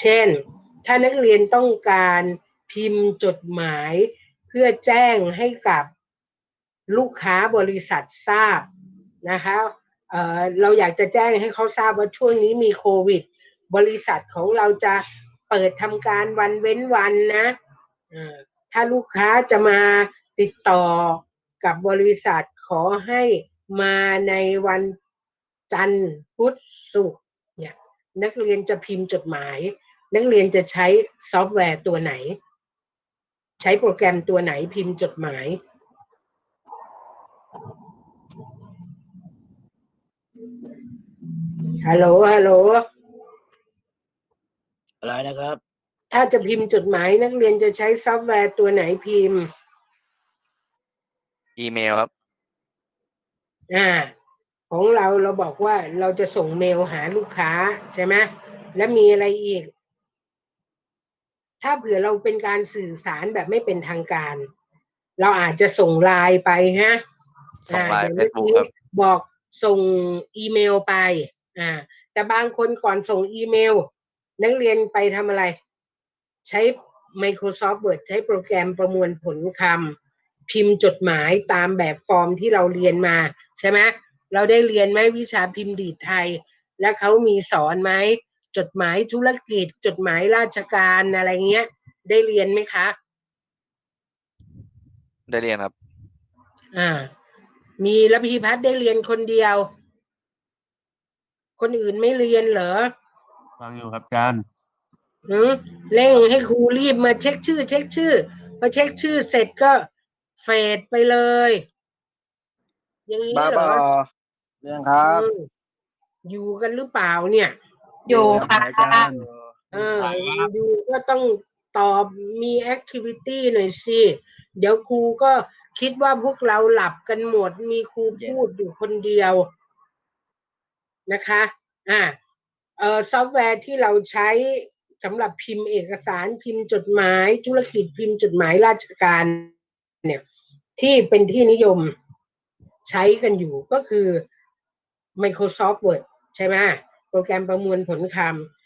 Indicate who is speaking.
Speaker 1: เช่น ถ้านักเรียนต้องการพิมพ์จดหมายเพื่อแจ้งให้กับลูกค้าบริษัททราบนะคะเเราอยากจะแจ้งให้เขาทราบว่าช่วงนี้มีโควิด บริษัทของเราจะเปิดทำการวันเว้นวันนะถ้าลูกค้าจะมาติดต่อกับบริษัทขอให้มาในวันจันทร์พุธศุกร์ นี่ยนักเรียนจะพิมพ์จดหมาย นักเรียนจะใช้ซอฟต์แวร์ตัวไหน ใช้โปรแกรมตัวไหนพิมพ์จดหมาย ฮัลโหล ฮัลโหล
Speaker 2: อะไรนะครับ
Speaker 1: ถ้าจะพิมพ์จดหมาย นักเรียนจะใช้ซอฟต์แวร์ตัวไหนพิมพ์
Speaker 3: อีเมลครับ
Speaker 1: อ่า ของเราเราบอกว่าเราจะส่งเมลหาลูกค้าใช่ไหมและมีอะไรอีก ถ้าเผื่อเราเป็นการสื่อสารแบบไม่เป็นทางการ เราอาจจะส่งไลน์ไปฮะ
Speaker 3: ส่งไลน์
Speaker 1: อ่าอย่าง
Speaker 3: Facebook
Speaker 1: เมื่อ
Speaker 3: ครับ
Speaker 1: กี้บอกส่งอีเมลไป อ่า แต่บางคนก่อนส่งอีเมล นักเรียนไปทำอะไร ใช้ Microsoft Word ใช้โปรแกรมประมวลผลคำพิมพ์จดหมายตามแบบฟอร์มที่เราเรียนมาใช่ไหม เราได้เรียนไหมวิชาพิมพ์ดีดไทย แล้วเขามีสอนไหมจดหมายธุรกิจ จดหมายราชการอะไรเงี้ย ได้เรียนไหมคะ
Speaker 3: ได้เรียนครับ
Speaker 1: อ่า มีระพีพัฒน์ได้เรียนคนเดียว คนอื่นไม่เรียนเหรอ
Speaker 4: ฟังอยู่ครับอาจารย์
Speaker 1: หือเร่งให้ครูรีบมาเช็คชื่อ เช็คชื่อพอเช็คชื่อเสร็จก็เฟดไปเลย อย่างนี้
Speaker 2: บ้า
Speaker 1: เหร
Speaker 2: บอ
Speaker 1: อ
Speaker 2: เรื่องครับ
Speaker 1: อืมอยู่กันหรือเปล่าเนี่ย
Speaker 5: อยู่ค่ะ
Speaker 4: อาจารย์
Speaker 1: เออดูก็ต้องตอบมีแอคทิวิตี้หน่อยสิ เดี๋ยวครูก็คิดว่าพวกเราหลับกันหมด มีครูพูดอยู่คนเดียวนะคะ อ่า เอ่อซอฟต์แวร์ที่เราใช้สำหรับพิมพ์เอกสารพิมพ์จดหมายธุรกิจพิมพ์จดหมายราชการ เนี่ย ที่เป็นที่นิยมใช้กันอยู่ก็คือ Microsoft Word ใช่ไหมโปรแกรมประมวลผลคำ